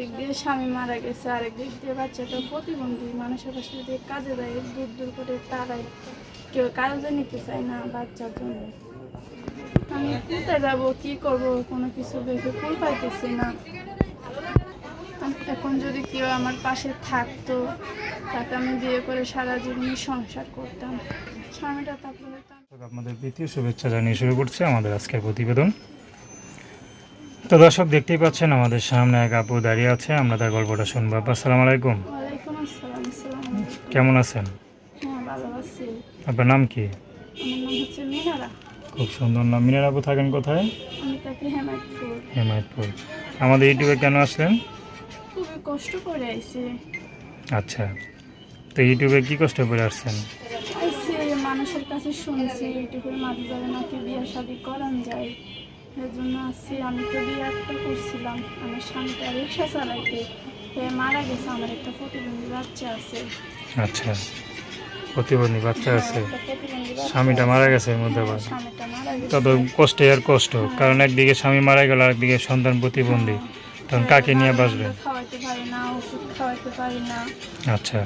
একদিক দিয়ে স্বামী মারা গেছে, আরেক দিক দিয়ে বাচ্চাটা প্রতিবন্ধী মানুষের পাশে যদি কাজে দেয়, দূর দূর করে তারাই কেউ কাজে নিতে চায় না বাচ্চার জন্য। আমি কোথায় যাব, কি করব, কোনো কিছু ভেবে ফুল পাইতেছি না। এখন যদি কেউ আমার পাশে থাকতো, তাকে আমি বিয়ে করে সারা জীবনই সংসার করতাম। স্বামীটা আমি- আপনাদের ও শুভেচ্ছা জানিয়ে শুরু করছে আমাদের আজকের প্রতিবেদন। তো দর্শক দেখতেই পাচ্ছেন আমাদের সামনে এক আপু দাঁড়িয়ে আছে। আমরা তার গল্পটা শুনব। আপু আসসালামু আলাইকুম। কেমন আছেন? হ্যাঁ আপনার নাম কি? খুব সুন্দর নাম। মিনার আপু থাকেন কোথায়? হেমায়তপুর। আমাদের ইউটিউবে কেন আসলেন? খুবই কষ্ট করে আইছি। আচ্ছা। তো ইউটিউবে কি কষ্ট করে আসছেন? মানুষের কাছে শুনছি ইউটিউবের মাঝে যাবে নাকি বিয়ে শাদি করান যায়। জন্য আসছি আমি তো বিয়ে একটা করছিলাম। আমার স্বামীটা রিক্সা চালাইতে। সে মারা গেছে আমার একটা প্রতিবন্ধী বাচ্চা আছে। আচ্ছা প্রতিবন্ধী বাচ্চা আছে। বাচ্চা স্বামীটা মারা গেছে এর মধ্যে আবার। তত কষ্টে আর কষ্ট কারণ একদিকে স্বামী মারা গেল একদিকে সন্তান প্রতিবন্ধী। তখন কাকে নিয়ে বাঁচবেন আচ্ছা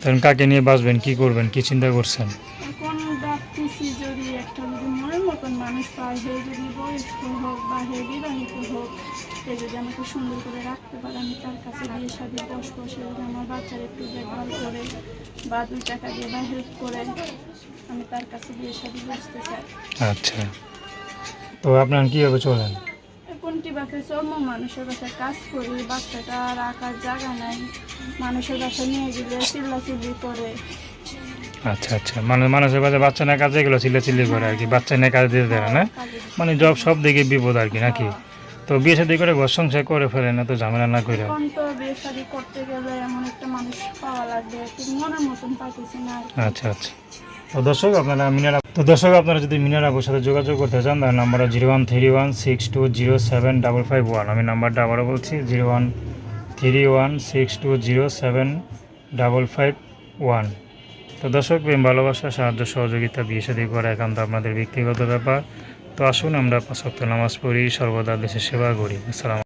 তখন কাকে নিয়ে বাঁচবেন কি করবেন কি চিন্তা করছেন? এখন যদি একটা যদি মনের মতন মানুষ পায় সে যদি বয়স্ক হোক বা হে বিবাহিত হোক সে যদি আমাকে সুন্দর করে রাখতে পারে আমি তার কাছে বিয়ে শাদি বসবো সে যদি আমার বাচ্চার একটু দেখভাল করে বা দুই টাকা দিয়ে বা হেল্প করে আমি তার কাছে বিয়ে শাদি বসতে চাই। আচ্ছা। তো আপনার কীভাবে চলেন? এখন কীভাবে চলবো? মানুষের বাসায় কাজ করি বাচ্চাটা রাখার জায়গা নাই। মানুষের বাসায় নিয়ে গেলে চিল্লাচিল্লি করে। আচ্ছা আচ্ছা। মানে মানুষের কাছে বাচ্চা না কাজে গেলো চিল্লা চিল্লি করে আর কি। বাচ্চা নিয়ে কাজ দিতে দেয় না মানে জব সব দিকে বিপদ আর কি নাকি? তো বিয়ে শাদি করে ঘর সংসার করে ঝামেলা না তো পাইতেছি না আর কি। আচ্ছা আচ্ছা। তো দর্শক আপনারা মিনারা তো দর্শক আপনারা যদি মিনার আপুর সাথে যোগাযোগ করতে চান তার number zero one three one six two zero seven double five one আমি নাম্বারটা আবারও বলছি zero one three one six two zero seven double five one তো দর্শক, প্রেম, ভালোবাসা, সাহায্য, সহযোগিতা, বিয়ে সাদী করা একান্ত আপনাদের ব্যক্তিগত ব্যাপার। তো আসুন আমরা পাঁচক্ত নামাজ পড়ি, সর্বদা দেশের সেবা করি। আসসালাম